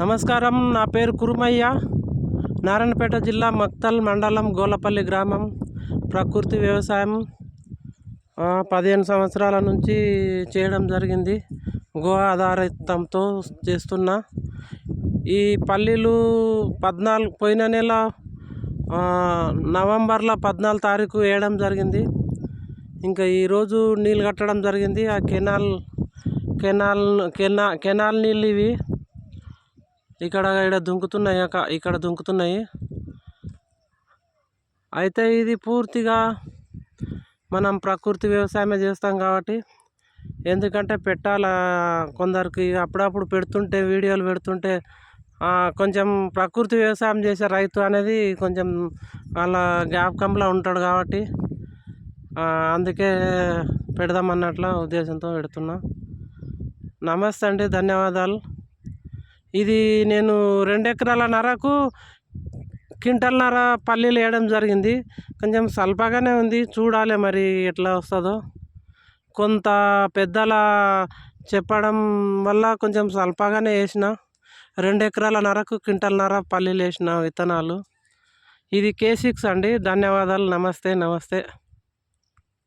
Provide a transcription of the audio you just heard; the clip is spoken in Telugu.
నమస్కారం. నా పేరు కురుమయ్య. నారాయణపేట జిల్లా మక్తల్ మండలం గోలపల్లి గ్రామం. ప్రకృతి వ్యవసాయం పదిహేను సంవత్సరాల నుంచి చేయడం జరిగింది. గో ఆధారితంతో చేస్తున్నా ఈ పల్లీలు పద్నాలుగు పోయిన నెల నవంబర్లో పద్నాలుగు తారీఖు వేయడం జరిగింది. ఇంకా ఈరోజు నీళ్ళు కట్టడం జరిగింది. ఆ కెనాల్ కెనాల్ కెనా కెనాల్ నీళ్ళు ఇవి ఇక్కడ ఇక్కడ దుంకుతున్నాయి అక్క- ఇక్కడ దుంకుతున్నాయి. అయితే ఇది పూర్తిగా మనం ప్రకృతి వ్యవసాయమే చేస్తాం కాబట్టి ఎందుకంటే పెట్టాల కొందరికి అప్పుడప్పుడు పెడుతుంటే వీడియోలు పెడుతుంటే కొంచెం ప్రకృతి వ్యవసాయం చేసే రైతు అనేది కొంచెం వాళ్ళ జ్ఞాపకంలో ఉంటాడు కాబట్టి అందుకే పెడదామన్నట్ల ఉద్దేశంతో పెడుతున్నా. నమస్తే అండి ధన్యవాదాలు. ఇది నేను రెండు ఎకరాల నరకు క్వింటల్నర పల్లీలు వేయడం జరిగింది. కొంచెం స్వల్పగానే ఉంది. చూడాలి మరి ఎట్లా వస్తుందో. కొంత పెద్దల చెప్పడం వల్ల కొంచెం స్వల్పగానే వేసిన. రెండు ఎకరాల నరకు క్వింటల్నర పల్లీలు వేసిన విత్తనాలు. ఇది కే సిక్స్ అండి. ధన్యవాదాలు. నమస్తే నమస్తే.